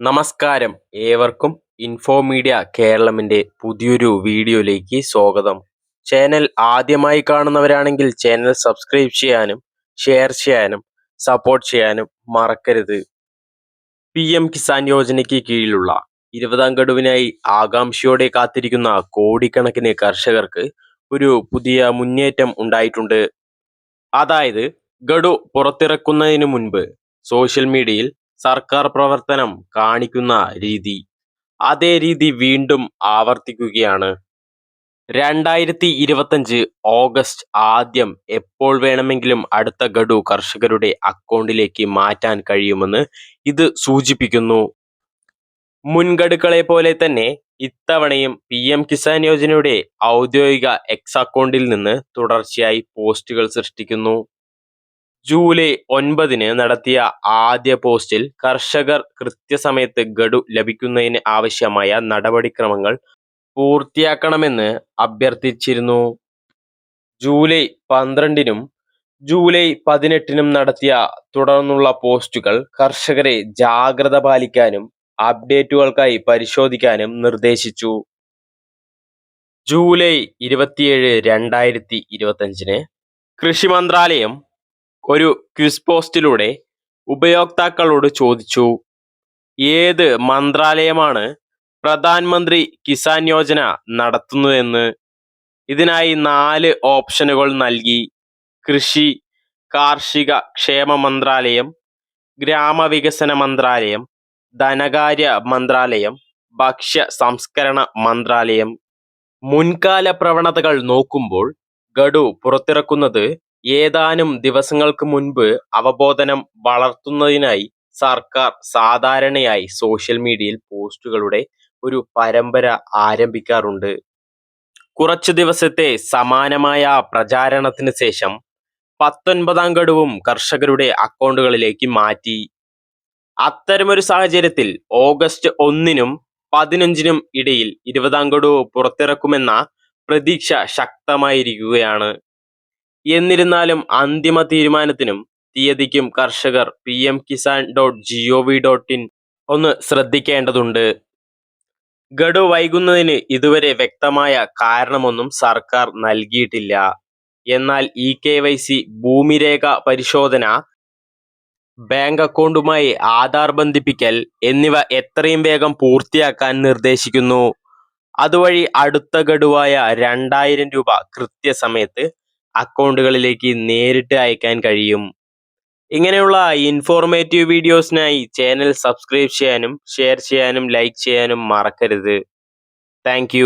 നമസ്കാരം. ഏവർക്കും info media കേരളമിന്റെ പുതിയൊരു വീഡിയോയിലേക്ക് സ്വാഗതം. ചാനൽ ആദ്യമായി കാണുന്നവരാണെങ്കിൽ ചാനൽ സബ്സ്ക്രൈബ് ചെയ്യാനും ഷെയർ ചെയ്യാനും സപ്പോർട്ട് ചെയ്യാനും മറക്കരുത്. പി എം കിസാൻ യോജനയ്ക്ക് കീഴിലുള്ള ഇരുപതാം ഗഡുവിനായി ആകാംക്ഷയോടെ കാത്തിരിക്കുന്ന കോടിക്കണക്കിന് കർഷകർക്ക് ഒരു പുതിയ മുന്നേറ്റം ഉണ്ടായിട്ടുണ്ട്. അതായത് ഗഡു പുറത്തിറക്കുന്നതിന് മുൻപ് സോഷ്യൽ മീഡിയയിൽ സർക്കാർ പ്രവർത്തനം കാണിക്കുന്ന രീതി. അതേ രീതി വീണ്ടും ആവർത്തിക്കുകയാണ്. രണ്ടായിരത്തി ഇരുപത്തഞ്ച് ഓഗസ്റ്റ് ആദ്യം എപ്പോൾ വേണമെങ്കിലും അടുത്ത ഗഡു കർഷകരുടെ അക്കൗണ്ടിലേക്ക് മാറ്റാൻ കഴിയുമെന്ന് ഇത് സൂചിപ്പിക്കുന്നു. മുൻഗഡുക്കളെ പോലെ തന്നെ ഇത്തവണയും പി എം കിസാൻ യോജനയുടെ ഔദ്യോഗിക എക്സ് അക്കൗണ്ടിൽ നിന്ന് തുടർച്ചയായി പോസ്റ്റുകൾ സൃഷ്ടിക്കുന്നു. ജൂലൈ ഒൻപതിന് നടത്തിയ ആദ്യ പോസ്റ്റിൽ കർഷകർ കൃത്യസമയത്ത് ഗഡു ലഭിക്കുന്നതിന് ആവശ്യമായ നടപടിക്രമങ്ങൾ പൂർത്തിയാക്കണമെന്ന് അഭ്യർത്ഥിച്ചിരുന്നു. ജൂലൈ പന്ത്രണ്ടിനും ജൂലൈ പതിനെട്ടിനും നടത്തിയ തുടർന്നുള്ള പോസ്റ്റുകൾ കർഷകരെ ജാഗ്രത പാലിക്കാനും അപ്ഡേറ്റുകൾക്കായി പരിശോധിക്കാനും നിർദ്ദേശിച്ചു. ജൂലൈ ഇരുപത്തിയേഴ് രണ്ടായിരത്തി ഇരുപത്തഞ്ചിന് കൃഷി മന്ത്രാലയം ഒരു ക്വിസ് പോസ്റ്റിലൂടെ ഉപയോക്താക്കളോട് ചോദിച്ചു ഏത് മന്ത്രാലയമാണ് പ്രധാനമന്ത്രി കിസാൻ യോജന നടത്തുന്നതെന്ന്? ഇതിനായി നാല് ഓപ്ഷനുകൾ നൽകി. കൃഷി കാർഷിക ക്ഷേമ മന്ത്രാലയം ഗ്രാമവികസന മന്ത്രാലയം ധനകാര്യ മന്ത്രാലയം ഭക്ഷ്യ സംസ്കരണ മന്ത്രാലയം. മുൻകാല പ്രവണതകൾ നോക്കുമ്പോൾ ഗഡു പുറത്തിറക്കുന്നത് ഏതാനും ദിവസങ്ങൾക്ക് മുൻപ് അവബോധനം വളർത്തുന്നതിനായി സർക്കാർ സാധാരണയായി സോഷ്യൽ മീഡിയയിൽ പോസ്റ്റുകളുടെ ഒരു പരമ്പര ആരംഭിക്കാറുണ്ട്. കുറച്ചു ദിവസത്തെ സമാനമായ പ്രചാരണത്തിന് ശേഷം പത്തൊൻപതാം ഗഡുവും കർഷകരുടെ അക്കൗണ്ടുകളിലേക്ക് മാറ്റി. അത്തരമൊരു സാഹചര്യത്തിൽ ഓഗസ്റ്റ് ഒന്നിനും പതിനഞ്ചിനും ഇടയിൽ ഇരുപതാം ഗഡു പുറത്തിറക്കുമെന്ന പ്രതീക്ഷ ശക്തമായിരിക്കുകയാണ്. എന്നിരുന്നാലും അന്തിമ തീരുമാനത്തിനും തീയതിക്കും കർഷകർ P M Kisan dot G O V dot in ഒന്ന് ശ്രദ്ധിക്കേണ്ടതുണ്ട്. ഗഡു വൈകുന്നതിന് ഇതുവരെ വ്യക്തമായ കാരണമൊന്നും സർക്കാർ നൽകിയിട്ടില്ല. എന്നാൽ ഇ കെ വൈ സി ഭൂമിരേഖ പരിശോധന ബാങ്ക് അക്കൗണ്ടുമായി ആധാർ ബന്ധിപ്പിക്കൽ എന്നിവ എത്രയും വേഗം പൂർത്തിയാക്കാൻ നിർദ്ദേശിക്കുന്നു. അതുവഴി അടുത്ത ഗഡുവായ രണ്ടായിരം രൂപ കൃത്യസമയത്ത് അക്കൗണ്ടുകളിലേക്ക് നേരിട്ട് അയക്കാൻ കഴിയും. ഇങ്ങനെയുള്ള ഇൻഫോർമേറ്റീവ് വീഡിയോസിനായി ചാനൽ സബ്സ്ക്രൈബ് ചെയ്യാനും ഷെയർ ചെയ്യാനും ലൈക്ക് ചെയ്യാനും മറക്കരുത്. താങ്ക്